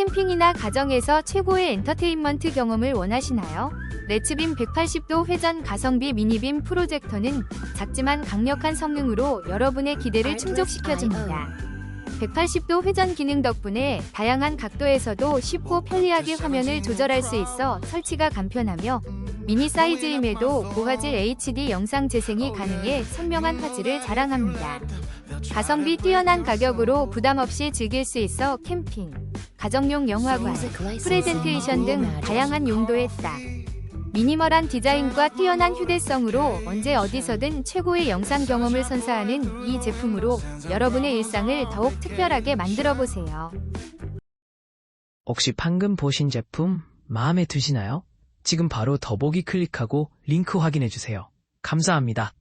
캠핑이나 가정에서 최고의 엔터테인먼트 경험을 원하시나요? 레츠빔 180도 회전 가성비 미니빔 프로젝터는 작지만 강력한 성능으로 여러분의 기대를 충족시켜줍니다. 180도 회전 기능 덕분에 다양한 각도에서도 쉽고 편리하게 화면을 조절할 수 있어 설치가 간편하며 미니 사이즈임에도 고화질 HD 영상 재생이 가능해 선명한 화질을 자랑합니다. 가성비 뛰어난 가격으로 부담 없이 즐길 수 있어 캠핑, 가정용 영화관, 프레젠테이션 등 다양한 용도에 딱. 미니멀한 디자인과 뛰어난 휴대성으로 언제 어디서든 최고의 영상 경험을 선사하는 이 제품으로 여러분의 일상을 더욱 특별하게 만들어 보세요. 혹시 방금 보신 제품 마음에 드시나요? 지금 바로 더보기 클릭하고 링크 확인해 주세요. 감사합니다.